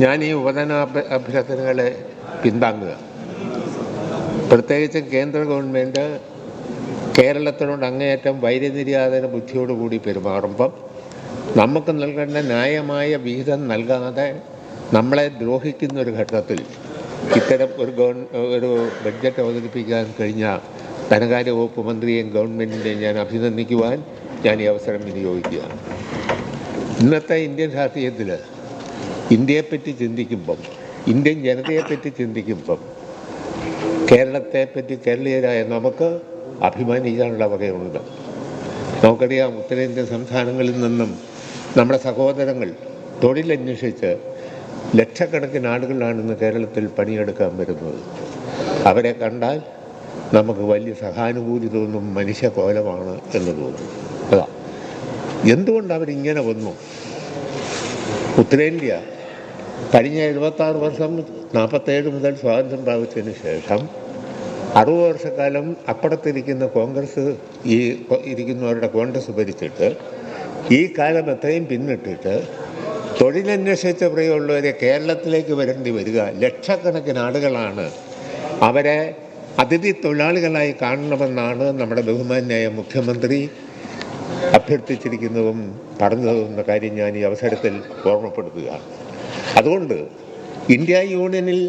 ഞാൻ ഈ ഉപധന അഭ്യ- അഭ്യർത്ഥനകളെ പിന്താങ്ങുക പ്രത്യേകിച്ചും കേന്ദ്ര ഗവൺമെന്റ് കേരളത്തിനോട് അങ്ങേയറ്റം വൈര്യനിര്യാതന ബുദ്ധിയോടുകൂടി പെരുമാറുമ്പം നമുക്ക് നൽകേണ്ട ന്യായമായ വിഹിതം നൽകാതെ നമ്മളെ ദ്രോഹിക്കുന്ന ഒരു ഘട്ടത്തിൽ ഇത്തരം ഒരു ഗവൺ ഒരു ബഡ്ജറ്റ് അവതരിപ്പിക്കാൻ കഴിഞ്ഞ ധനകാര്യ വകുപ്പ് മന്ത്രിയെയും ഗവൺമെന്റിനെയും ഞാൻ അഭിനന്ദിക്കുവാൻ ഞാൻ ഈ അവസരം വിനിയോഗിക്കുകയാണ്. ഇന്നത്തെ ഇന്ത്യൻ രാഷ്ട്രീയത്തിൽ ഇന്ത്യയെപ്പറ്റി ചിന്തിക്കുമ്പം ഇന്ത്യൻ ജനതയെപ്പറ്റി ചിന്തിക്കുമ്പം കേരളത്തെപ്പറ്റി കേരളീയരായ നമുക്ക് അഭിമാനിക്കാനുള്ള വകയുണ്ട്. നമുക്കറിയാം ഉത്തരേന്ത്യൻ സംസ്ഥാനങ്ങളിൽ നിന്നും നമ്മുടെ സഹോദരങ്ങൾ തൊഴിലന്വേഷിച്ച് ലക്ഷക്കണക്കിന് ആളുകളാണ് ഇന്ന് കേരളത്തിൽ പണിയെടുക്കാൻ വരുന്നത്. അവരെ കണ്ടാൽ നമുക്ക് വലിയ സഹാനുഭൂതി തോന്നും മനുഷ്യ കോലമാണ് എന്ന് തോന്നും. അതാ. എന്തുകൊണ്ട് അവരിങ്ങനെ വന്നു? ഉത്തരേന്ത്യ കഴിഞ്ഞ എഴുപത്താറ് വർഷം നാൽപ്പത്തേഴ് മുതൽ സ്വാതന്ത്ര്യം പ്രാപിച്ചതിന് ശേഷം അറുപത് വർഷക്കാലം അപ്പുറത്തിരിക്കുന്ന കോൺഗ്രസ് ഈ ഇരിക്കുന്നവരുടെ കോൺഗ്രസ് ഭരിച്ചിട്ട് ഈ കാലം എത്രയും പിന്നിട്ടിട്ട് തൊഴിലന്വേഷിച്ച പ്രിയമുള്ളവരെ കേരളത്തിലേക്ക് വരേണ്ടി വരിക ലക്ഷക്കണക്കിന് ആളുകളാണ് അവരെ അതിഥി തൊഴിലാളികളായി കാണണമെന്നാണ് നമ്മുടെ ബഹുമാന്യായ മുഖ്യമന്ത്രി അഭ്യർത്ഥിച്ചിരിക്കുന്നതും പറഞ്ഞതും എന്ന കാര്യം ഞാൻ ഈ അവസരത്തിൽ ഓർമ്മപ്പെടുത്തുകയാണ്. അതുകൊണ്ട് ഇന്ത്യ യൂണിയനിൽ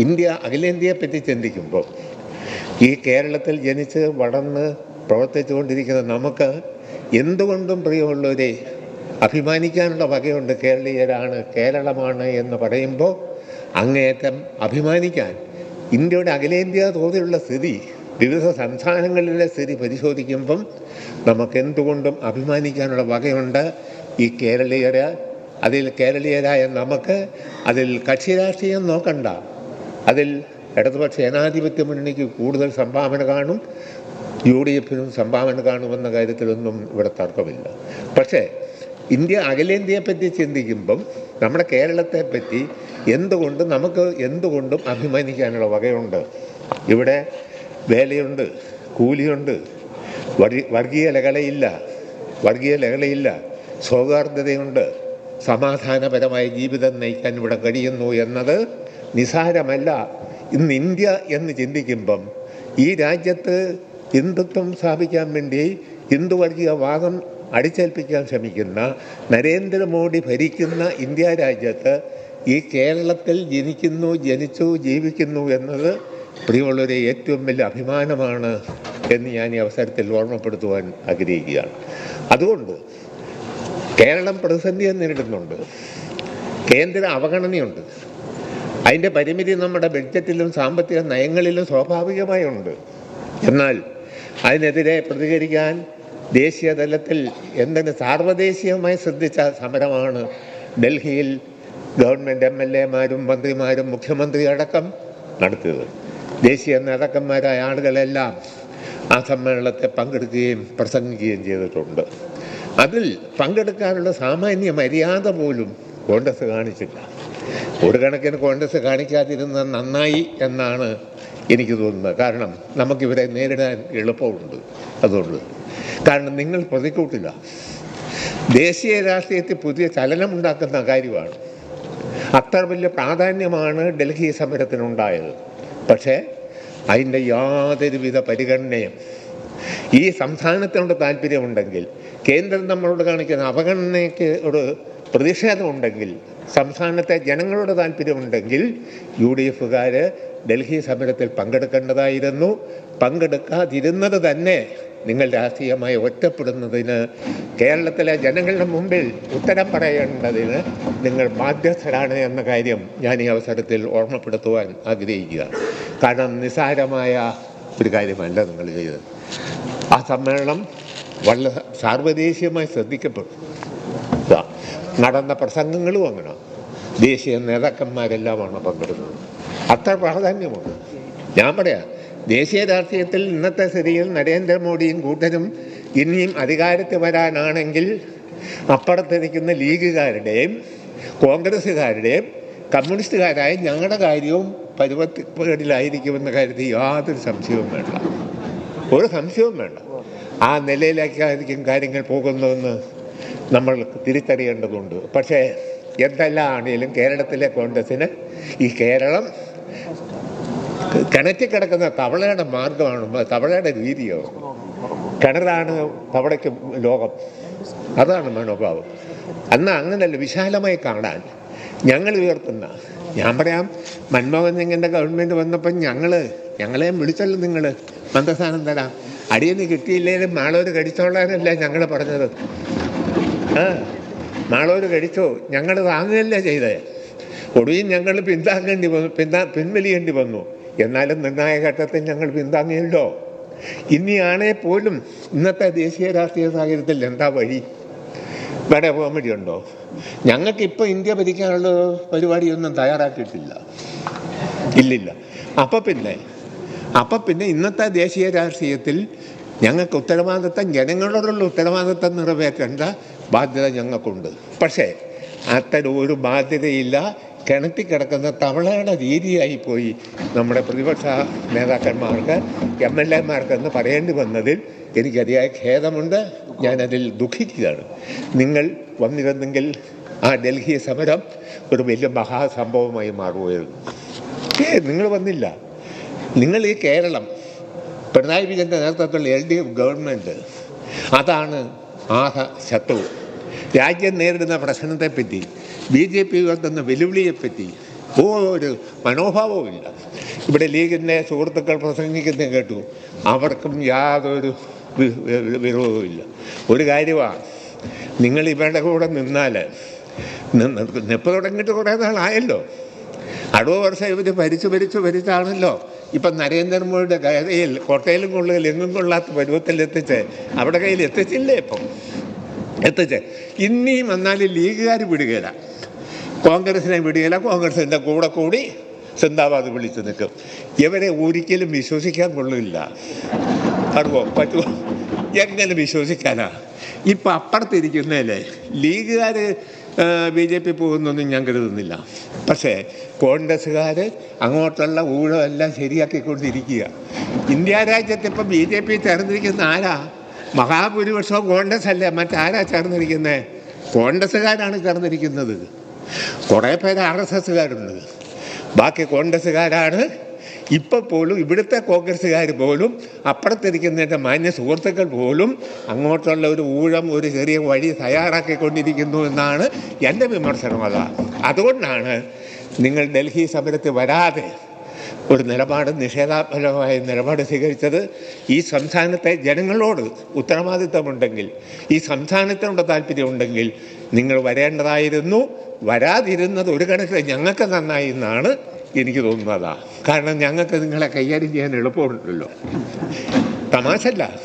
ഇന്ത്യ അഖിലേന്ത്യയെപ്പറ്റി ചിന്തിക്കുമ്പോൾ ഈ കേരളത്തിൽ ജനിച്ച് വളർന്ന് പ്രവർത്തിച്ചുകൊണ്ടിരിക്കുന്ന നമുക്ക് എന്തുകൊണ്ടും പ്രിയമുള്ളവരെ അഭിമാനിക്കാനുള്ള വകയുണ്ട് കേരളീയരാണ് കേരളമാണ് എന്ന് പറയുമ്പോൾ അങ്ങേയറ്റം അഭിമാനിക്കാൻ ഇന്ത്യയുടെ അഖിലേന്ത്യാ തോതിലുള്ള സ്ഥിതി വിവിധ സംസ്ഥാനങ്ങളിലെ സ്ഥിതി പരിശോധിക്കുമ്പം നമുക്ക് എന്തുകൊണ്ടും അഭിമാനിക്കാനുള്ള വകയുണ്ട് ഈ കേരളീയര അതിൽ കേരളീയരായ നമുക്ക് അതിൽ കക്ഷി രാഷ്ട്രീയം നോക്കണ്ട. അതിൽ ഇടതുപക്ഷ ജനാധിപത്യ മുന്നണിക്ക് കൂടുതൽ സംഭാവന കാണും. യു ഡി എഫിനും സംഭാവന കാണുമെന്ന കാര്യത്തിലൊന്നും ഇവിടെ തർക്കമില്ല. പക്ഷേ ഇന്ത്യ അഖിലേന്ത്യയെപ്പറ്റി ചിന്തിക്കുമ്പം നമ്മുടെ കേരളത്തെ പറ്റി എന്തുകൊണ്ട് നമുക്ക് എന്തുകൊണ്ടും അഭിമാനിക്കാനുള്ള വകയുണ്ട്? ഇവിടെ വേലയുണ്ട് കൂലിയുണ്ട് വർഗീ- വർഗീയ ലഹളയില്ല വർഗീയ ലഹളയില്ല സൗഹാർദ്ദതയുണ്ട് സമാധാനപരമായ ജീവിതം നയിക്കാൻ ഇവിടെ കഴിയുന്നു എന്നത് നിസാരമല്ല. ഇന്ന് ഇന്ത്യ എന്ന് ചിന്തിക്കുമ്പം ഈ രാജ്യത്ത് ഹിന്ദുത്വം സ്ഥാപിക്കാൻ വേണ്ടി ഹിന്ദുവർഗീയ വാദം അടിച്ചേൽപ്പിക്കാൻ ശ്രമിക്കുന്ന നരേന്ദ്രമോദി ഭരിക്കുന്ന ഇന്ത്യ രാജ്യത്ത് ഈ കേരളത്തിൽ ജനിക്കുന്നു ജനിച്ചു ജീവിക്കുന്നു എന്നത് പ്രിയമുള്ളവരെ ഏറ്റവും വലിയ അഭിമാനമാണ് എന്ന് ഞാൻ ഈ അവസരത്തിൽ ഓർമ്മപ്പെടുത്തുവാൻ ആഗ്രഹിക്കുകയാണ്. അതുകൊണ്ട് കേരളം പ്രതിസന്ധിയെ നേരിടുന്നുണ്ട്. കേന്ദ്ര അവഗണനയുണ്ട്. അതിന്റെ പരിമിതി നമ്മുടെ ബഡ്ജറ്റിലും സാമ്പത്തിക നയങ്ങളിലും സ്വാഭാവികമായുണ്ട്. എന്നാൽ അതിനെതിരെ പ്രതികരിക്കാൻ ദേശീയ തലത്തിൽ എന്തിന് സാർവദേശീയമായി ശ്രദ്ധിച്ച സമരമാണ് ഡൽഹിയിൽ ഗവൺമെന്റ് എം എൽ എമാരും മന്ത്രിമാരും മുഖ്യമന്ത്രി അടക്കം നടത്തിയത്. ദേശീയ നേതാക്കന്മാരായ ആളുകളെല്ലാം ആ സമ്മേളനത്തെ പങ്കെടുക്കുകയും പ്രസംഗിക്കുകയും ചെയ്തിട്ടുണ്ട്. അതിൽ പങ്കെടുക്കാനുള്ള സാമാന്യ മര്യാദ പോലും കോൺഗ്രസ് കാണിച്ചില്ല. ഒരു കണക്കിന് കോൺഗ്രസ് കാണിക്കാതിരുന്ന നന്നായി എന്നാണ് എനിക്ക് തോന്നുന്നത്. കാരണം നമുക്കിവരെ നേരിടാൻ എളുപ്പമുണ്ട് അതുകൊണ്ട്. കാരണം നിങ്ങൾ പ്രതിക്കൂട്ടില്ല. ദേശീയ രാഷ്ട്രീയത്തിൽ പുതിയ ചലനമുണ്ടാക്കുന്ന കാര്യമാണ്. അത്ര വലിയ പ്രാധാന്യമാണ് ഡൽഹി സമരത്തിനുണ്ടായത്. പക്ഷേ അതിന്റെ യാതൊരുവിധ പരിഗണനയും ഈ സംസ്ഥാനത്തിനോട് താല്പര്യമുണ്ടെങ്കിൽ കേന്ദ്രം നമ്മളോട് കാണിക്കുന്ന അവഗണനയ്ക്ക് ഒരു പ്രതിഷേധമുണ്ടെങ്കിൽ സംസ്ഥാനത്തെ ജനങ്ങളോട് താല്പര്യമുണ്ടെങ്കിൽ യു ഡി എഫുകാർ ഡൽഹി സമരത്തിൽ പങ്കെടുക്കേണ്ടതായിരുന്നു. പങ്കെടുക്കാതിരുന്നത് തന്നെ നിങ്ങൾ രാഷ്ട്രീയമായി ഒറ്റപ്പെടുന്നതിന് കേരളത്തിലെ ജനങ്ങളുടെ മുമ്പിൽ ഉത്തരം പറയേണ്ടതിന് നിങ്ങൾ ബാധ്യസ്ഥരാണ് എന്ന കാര്യം ഞാൻ ഈ അവസരത്തിൽ ഓർമ്മപ്പെടുത്തുവാൻ ആഗ്രഹിക്കുക. കാരണം നിസ്സാരമായ ഒരു കാര്യമല്ല നിങ്ങൾ ചെയ്തത്. ആ സമ്മേളനം വളരെ സാർവദേശീയമായി ശ്രദ്ധിക്കപ്പെട്ടു. നടന്ന പ്രസംഗങ്ങളും അങ്ങനെ. ദേശീയ നേതാക്കന്മാരെല്ലാമാണ് പങ്കെടുക്കുന്നത് അത്ര പ്രാധാന്യമുണ്ട്. ഞാൻ പറയാം ദേശീയ രാഷ്ട്രീയത്തിൽ ഇന്നത്തെ സ്ഥിതിയിൽ നരേന്ദ്രമോദിയും കൂട്ടരും ഇനിയും അധികാരത്തിൽ വരാനാണെങ്കിൽ അപ്പുറത്തിരിക്കുന്ന ലീഗുകാരുടെയും കോൺഗ്രസ്സുകാരുടെയും കമ്മ്യൂണിസ്റ്റുകാരായ ഞങ്ങളുടെ കാര്യവും പരുവത്തിലായിരിക്കുമെന്ന കാര്യത്തിൽ യാതൊരു സംശയവും വേണ്ട. ഒരു സംശയവും വേണ്ട. ആ നിലയിലേക്കായിരിക്കും കാര്യങ്ങൾ പോകുന്നതെന്ന് നമ്മൾ തിരിച്ചറിയേണ്ടതുണ്ട്. പക്ഷേ എന്തെല്ലാം ആണെങ്കിലും കേരളത്തിലെ കോൺഗ്രസ്സിന് ഈ കേരളം കിണറ്റിൽ കിടക്കുന്ന തവളയുടെ മാർഗമാണ്? തവളയുടെ രീതിയോ? കിണറാണ് തവളയ്ക്ക് ലോകം. അതാണ് മനോഭാവം. എന്നാൽ അങ്ങനെയല്ല വിശാലമായി കാണാൻ ഞങ്ങൾ ഉയർത്തുന്ന ഞാൻ പറയാം മൻമോഹൻ സിംഗിന്റെ ഗവൺമെന്റ് വന്നപ്പോൾ ഞങ്ങൾ ഞങ്ങളെയും വിളിച്ചല്ലോ നിങ്ങൾ മന്ത്രസ്ഥാനം തരാം. അടിയൊന്ന് കിട്ടിയില്ലേലും മാളൂർ കടിച്ചോളാനല്ലേ ഞങ്ങൾ പറഞ്ഞത്. ആ മാളൂർ കടിച്ചോ. ഞങ്ങൾ വാങ്ങുകയല്ലേ ചെയ്തേ. ഒടുവിൽ ഞങ്ങൾ പിന്താങ്ങേണ്ടി വന്നു പിന്താ പിൻവലിയേണ്ടി വന്നു. എന്നാലും നിർണായക ഘട്ടത്തിൽ ഞങ്ങൾ പിന്താങ്ങിയല്ലോ. ഇനിയാണേ പോലും ഇന്നത്തെ ദേശീയ രാഷ്ട്രീയ സാഹചര്യത്തിൽ എന്താ വഴി? വേറെ പോകാൻ വഴിയുണ്ടോ ഞങ്ങൾക്ക് ഇപ്പോൾ ഇന്ത്യ ഭരിക്കാനുള്ള പരിപാടിയൊന്നും തയ്യാറാക്കിയിട്ടില്ല. ഇല്ലില്ല. അപ്പം പിന്നെ അപ്പം പിന്നെ ഇന്നത്തെ ദേശീയ രാഷ്ട്രീയത്തിൽ ഞങ്ങൾക്ക് ഉത്തരവാദിത്തം ജനങ്ങളോടുള്ള ഉത്തരവാദിത്തം നിറവേറ്റേണ്ട ബാധ്യത ഞങ്ങൾക്കുണ്ട്. പക്ഷേ അത്തരം ഒരു ബാധ്യതയില്ല. കിണറ്റി കിടക്കുന്ന തവളയുടെ രീതിയായി പോയി നമ്മുടെ പ്രതിപക്ഷ നേതാക്കന്മാർക്ക് എം എൽ എമാർക്കെന്ന് പറയേണ്ടി വന്നതിൽ എനിക്ക് അതിയായ ഖേദമുണ്ട്. ഞാനതിൽ ദുഃഖിക്കുകയാണ്. നിങ്ങൾ വന്നിരുന്നെങ്കിൽ ആ ഡൽഹി സമരം ഒരു വലിയ മഹാസംഭവമായി മാറുമായിരുന്നു. നിങ്ങൾ വന്നില്ല. നിങ്ങൾ ഈ കേരളം പിണറായി വിജയന്റെ നേതൃത്വത്തിലുള്ള എൽ ഡി എഫ് ഗവൺമെന്റ് അതാണ് ആഹ ശത്രു. രാജ്യം നേരിടുന്ന പ്രശ്നത്തെപ്പറ്റി ബി ജെ പി തന്ന വെല്ലുവിളിയെപ്പറ്റി ഒരു മനോഭാവവുമില്ല. ഇവിടെ ലീഗിന്റെ സുഹൃത്തുക്കൾ പ്രസംഗിക്കുന്നത് കേട്ടു. അവർക്കും യാതൊരു വിരോധവുമില്ല. ഒരു കാര്യമാണ് നിങ്ങൾ ഇവരുടെ കൂടെ നിന്നാൽ നിപ്പ് തുടങ്ങിയിട്ട് കുറേ നാളായല്ലോ. അടുത്ത വർഷം ഇവർ ഭരിച്ചു ഭരിച്ചു ഭരിച്ചാണല്ലോ. ഇപ്പം നരേന്ദ്രമോദിയുടെ കയ്യിൽ കോട്ടയിലും കൊള്ളുകയിൽ എങ്ങും കൊള്ളാത്ത പരുവത്തിൽ എത്തിച്ച് അവിടെ കയ്യിൽ എത്തിച്ചില്ലേ ഇപ്പം? എത്തിച്ച്. ഇനിയും വന്നാൽ ലീഗുകാർ വിടുകയില്ല കോൺഗ്രസിനെ വിടുകയില്ല കോൺഗ്രസിന്റെ കൂടെ കൂടി സിന്ദാബാദ് വിളിച്ചു നിൽക്കും. ഇവരെ ഒരിക്കലും വിശ്വസിക്കാൻ കൊള്ളില്ല. അറിവോ പറ്റുമോ എങ്ങനെ വിശ്വസിക്കാനാ? ഇപ്പം അപ്പുറത്തിരിക്കുന്നതല്ലേ ലീഗുകാർ ബി ജെ പി പോകുന്നൊന്നും ഞാൻ കരുതുന്നില്ല. പക്ഷേ കോൺഗ്രസ്സുകാർ അങ്ങോട്ടുള്ള ഊഴമെല്ലാം ശരിയാക്കിക്കൊണ്ടിരിക്കുക. ഇന്ത്യ രാജ്യത്ത് ഇപ്പം ബി ജെ പി ചേർന്നിരിക്കുന്ന ആരാ? മഹാഭൂരിപക്ഷവും കോൺഗ്രസ് അല്ലേ മറ്റാരാ ചേർന്നിരിക്കുന്നത് കോൺഗ്രസ്സുകാരാണ് ചേർന്നിരിക്കുന്നത്. കുറേ പേര് ആർ എസ് എസ്സുകാരുണ്ട്. ബാക്കി കോൺഗ്രസ്സുകാരാണ്. ഇപ്പം പോലും ഇവിടുത്തെ കോൺഗ്രസ്സുകാർ പോലും അപ്പുറത്തിരിക്കുന്നതിന്റെ മാന്യ സുഹൃത്തുക്കൾ പോലും അങ്ങോട്ടുള്ള ഒരു ഊഴം ഒരു ചെറിയ വഴി തയ്യാറാക്കിക്കൊണ്ടിരിക്കുന്നു എന്നാണ് എന്റെ വിമർശനം അതാ. അതുകൊണ്ടാണ് നിങ്ങൾ ഡൽഹി സമരത്തിൽ വരാതെ ഒരു നിലപാട് നിഷേധാത്മകമായ നിലപാട് സ്വീകരിച്ചത്. ഈ സംസ്ഥാനത്തെ ജനങ്ങളോട് ഉത്തരവാദിത്തമുണ്ടെങ്കിൽ ഈ സംസ്ഥാനത്തിനോട് താല്പര്യമുണ്ടെങ്കിൽ നിങ്ങൾ വരേണ്ടതായിരുന്നു. വരാതിരുന്നത് ഒരു കണക്കിൽ ഞങ്ങൾക്ക് നന്നായി എന്നാണ് എനിക്ക് തോന്നുന്നതാ. കാരണം ഞങ്ങൾക്ക് നിങ്ങളെ കൈകാര്യം ചെയ്യാൻ എളുപ്പമുണ്ടല്ലോ. തമാശല്ല.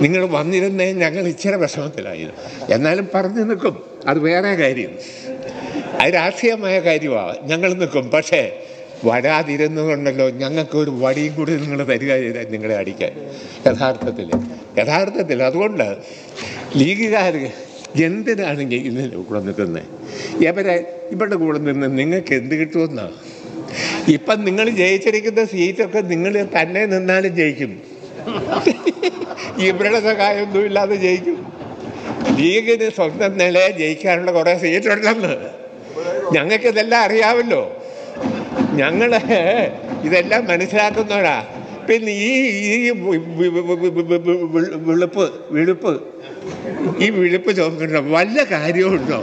നിങ്ങൾ വന്നിരുന്നേ ഞങ്ങൾ ഇച്ചിരി വിഷമത്തിലായിരുന്നു. എന്നാലും പറഞ്ഞു നിൽക്കും. അത് വേറെ കാര്യം. അത് രാഷ്ട്രീയമായ കാര്യമാണ് ഞങ്ങൾ നിൽക്കും. പക്ഷേ വരാതിരുന്നതുകൊണ്ടല്ലോ ഞങ്ങൾക്ക് ഒരു വടിയും കൂടി നിങ്ങൾ തരിക നിങ്ങളെ അടിക്കാൻ. യഥാർത്ഥത്തിൽ. യഥാർത്ഥത്തിൽ. അതുകൊണ്ട് ലീഗുകാർ എന്തിനാണെങ്കിൽ ഇതിന്റെ കൂടെ നിൽക്കുന്നത് ഇവരെ ഇവരുടെ കൂടെ നിന്ന് നിങ്ങൾക്ക് എന്ത് കിട്ടുമെന്നാണ് ഇപ്പം നിങ്ങൾ ജയിച്ചിരിക്കുന്ന സീറ്റൊക്കെ നിങ്ങൾ തന്നെ നിന്നാലും ജയിക്കും. ഇവരുടെ സഹായമൊന്നും ഇല്ലാതെ ജയിക്കും. ലീഗിന് സ്വന്തം നിലയെ ജയിക്കാനുള്ള കുറേ സീറ്റുണ്ടെന്ന്. ഞങ്ങൾക്ക് ഇതെല്ലാം അറിയാമല്ലോ. ഞങ്ങൾ ഇതെല്ലാം മനസ്സിലാക്കുന്നവരാ. പിന്നെ ഈ വിളുപ്പ് വിളുപ്പ്. ഈ വിളുപ്പ് ചോദിക്കണ്ട വല്ല കാര്യമുണ്ടോ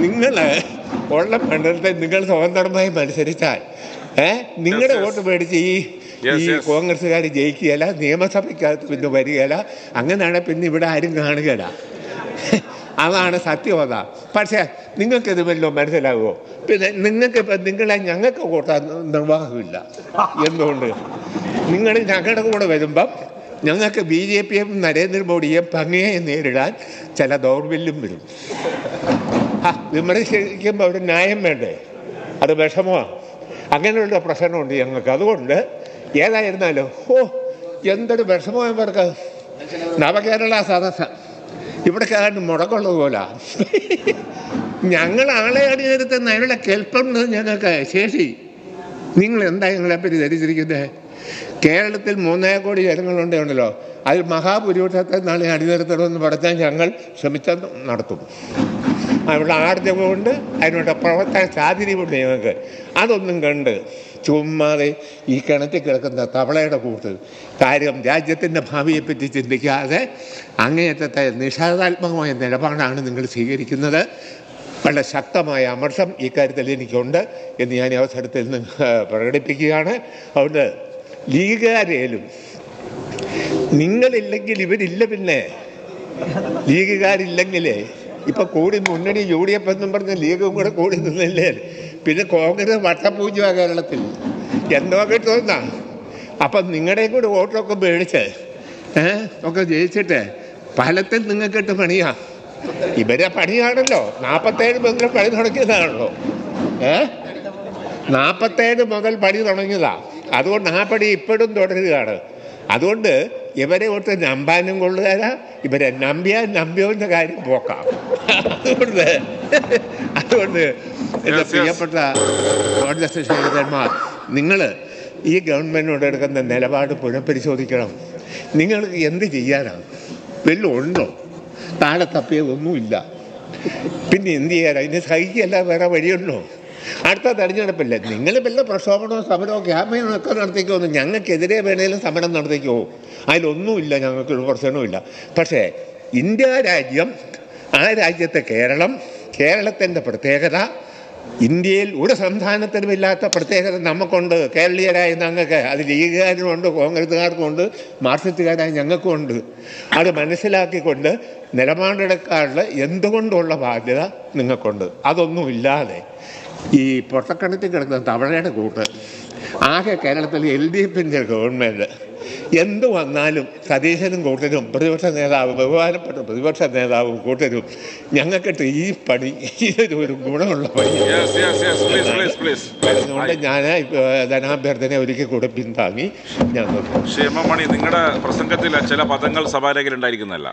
നിങ്ങൾ ഉള്ള മണ്ഡലത്തെ നിങ്ങൾ സ്വതന്ത്രമായി മത്സരിച്ചാൽ ഏഹ് നിങ്ങളുടെ വോട്ട് മേടിച്ച് ഈ ഈ. കോൺഗ്രസ്സുകാർ ജയിക്കുകയില്ല നിയമസഭയ്ക്കകത്ത് പിന്നെ വരികയില്ല. അങ്ങനെയാണ് പിന്നെ ഇവിടെ ആരും കാണുകയില്ല. അതാണ് സത്യമത പക്ഷേ നിങ്ങൾക്കിത് വല്ലതും മനസ്സിലാകുമോ പിന്നെ നിങ്ങൾക്ക് ഇപ്പം നിങ്ങളെ ഞങ്ങൾക്ക് കൂട്ടാൻ നിർവാഹമില്ല. എന്തുകൊണ്ട്? നിങ്ങൾ ഞങ്ങളുടെ കൂടെ വരുമ്പം ഞങ്ങൾക്ക് ബി ജെ പിയും നരേന്ദ്രമോദിയെ ഭംഗിയായി നേരിടാൻ ചില ദൗർബല്യം വരും. വിമർശിക്കുമ്പോൾ ഒരു ന്യായം വേണ്ടേ? അത് വിഷമമാണ് അങ്ങനെയുള്ള പ്രശ്നമുണ്ട് ഞങ്ങൾക്ക്. അതുകൊണ്ട് ഏതായിരുന്നാലും ഓ എന്തൊരു വിഷമം ഇവർക്ക്. നവകേരള സദസ്സ്. ഇവിടെ കാരണം മുടക്കുള്ളത് പോലെ. ഞങ്ങൾ ആളെ അണിനിരത്തുന്ന അതിനുള്ള കേൾപ്പം ഞങ്ങൾക്ക് ശേഷി. നിങ്ങൾ എന്താ ഞങ്ങളെപ്പറ്റി ധരിച്ചിരിക്കുന്നത് കേരളത്തിൽ മൂന്നേ കോടി ജനങ്ങളുണ്ട് ഉണ്ടല്ലോ അതിൽ മഹാഭൂരിപക്ഷത്തെ നാളെ അണിനിരത്തണമെന്ന് പറഞ്ഞാൽ ഞങ്ങൾ ശ്രമിച്ച നടത്തും. അതിനുള്ള ആർജവുമുണ്ട് അതിനുള്ള പ്രവർത്തന സാധ്യതയുണ്ട് ഞങ്ങൾക്ക്. അതൊന്നും കണ്ട് ചുമ്മാതെ ഈ കിണറ്റിൽ കിടക്കുന്ന തവളയുടെ കൂട്ട് കാര്യം രാജ്യത്തിന്റെ ഭാവിയെപ്പറ്റി ചിന്തിക്കാതെ അങ്ങേയറ്റത്തെ നിഷേധാത്മകമായ നിലപാടാണ് നിങ്ങൾ സ്വീകരിക്കുന്നത്. വളരെ ശക്തമായ അമർഷം ഇക്കാര്യത്തിൽ എനിക്കുണ്ട് എന്ന് ഞാൻ ഈ അവസരത്തിൽ നിന്ന് പ്രകടിപ്പിക്കുകയാണ്. അതുകൊണ്ട് ലീഗുകാരേലും നിങ്ങളില്ലെങ്കിൽ ഇവരില്ല പിന്നെ. ലീഗുകാരില്ലെങ്കിലേ ഇപ്പൊ കൂടി മുന്നണി യു ഡി എഫ് എന്നും പറഞ്ഞ ലീഗും കൂടെ കൂടി നിന്നില്ലേ? പിന്നെ കോൺഗ്രസ് വട്ടപൂജ്യ കേരളത്തിൽ. എന്തോ കിട്ടുന്ന അപ്പം നിങ്ങളുടെയും കൂടെ വോട്ടൊക്കെ മേടിച്ച്. ഒക്കെ ജയിച്ചിട്ട്. ഫലത്തിൽ നിങ്ങൾക്കിട്ട് പണിയാ. ഇവരെ പണിയാണല്ലോ. നാൽപ്പത്തേഴ് മുതൽ പണി തുടങ്ങിയതാണല്ലോ. ഏ? നാൽപ്പത്തേഴ് മുതൽ പണി തുടങ്ങിയതാ. അതുകൊണ്ട് ആ പണി ഇപ്പോഴും തുടരുകയാണ്. അതുകൊണ്ട് ഇവരെ ഓർത്ത് നമ്പാനും കൊള്ളുകയില്ല ഇവരെ നമ്പിയാൽ എന്ന കാര്യം പോക്കാം. അതുകൊണ്ട് അതുകൊണ്ട് എന്റെ. പ്രിയപ്പെട്ട കോൺഗ്രസ് സഹോദരന്മാർ നിങ്ങൾ ഈ ഗവൺമെന്റിനോട് എടുക്കുന്ന നിലപാട് പുനഃപരിശോധിക്കണം. നിങ്ങൾ എന്ത് ചെയ്യാനാണ് വല്ലതും ഉണ്ടോ താഴെ തപ്പിയതൊന്നുമില്ല. പിന്നെ എന്ത് ചെയ്യാനാണ് ഇനി സഹിക്കല്ല വേറെ വഴിയുണ്ടോ? അടുത്ത തെരഞ്ഞെടുപ്പില്ലേ നിങ്ങൾ വല്ല പ്രക്ഷോഭണമോ സമരമോ ക്യാമ്പയിനോ ഒക്കെ നടത്തിക്കോ ഞങ്ങൾക്കെതിരെ വേണേലും സമരം നടത്തിക്കോ. അതിലൊന്നുമില്ല ഞങ്ങൾക്ക് ഒരു പ്രശ്നവുമില്ല പക്ഷേ ഇന്ത്യ രാജ്യം ആ രാജ്യത്തെ കേരളം കേരളത്തിന്റെ പ്രത്യേകത ഇന്ത്യയിൽ ഒരു സംസ്ഥാനത്തിനും ഇല്ലാത്ത പ്രത്യേകത നമുക്കുണ്ട്. കേരളീയരായ ഞങ്ങൾക്ക് അത് ലീഗുകാരുമുണ്ട് കോൺഗ്രസ്സുകാർക്കുമുണ്ട് മാർക്സിസ്റ്റുകാരായ ഞങ്ങൾക്കുമുണ്ട് അത് മനസ്സിലാക്കിക്കൊണ്ട് നിലപാടെടുക്കാനുള്ള എന്തുകൊണ്ടുള്ള ബാധ്യത നിങ്ങൾക്കുണ്ട്. അതൊന്നും ഇല്ലാതെ ഈ പൊട്ടക്കണത്തിൽ കിടക്കുന്ന തവളയുടെ കൂട്ട്. ആകെ കേരളത്തിൽ എൽ ഡി എഫിന്റെ ഗവൺമെന്റ് എന്ത് വന്നാലും സതീശനും കൂട്ടരും പ്രതിപക്ഷ നേതാവ് ബഹുമാനപ്പെട്ട പ്രതിപക്ഷ നേതാവും കൂട്ടരും ഞങ്ങൾക്കിട്ട് ഈ പണി ഈ ഒരു ഗുണമുള്ള പണി. അതുകൊണ്ട് ഞാൻ ധനാഭ്യർത്ഥന ഒരിക്കൽ കൂടെ പിന്താങ്ങി ഞാൻ നിർത്തുന്നു. ക്ഷേമമണി നിങ്ങളുടെ പ്രസംഗത്തിൽ ചില പദങ്ങൾ സഭാരേഖയിൽ ഉണ്ടായിരിക്കുന്നതല്ല.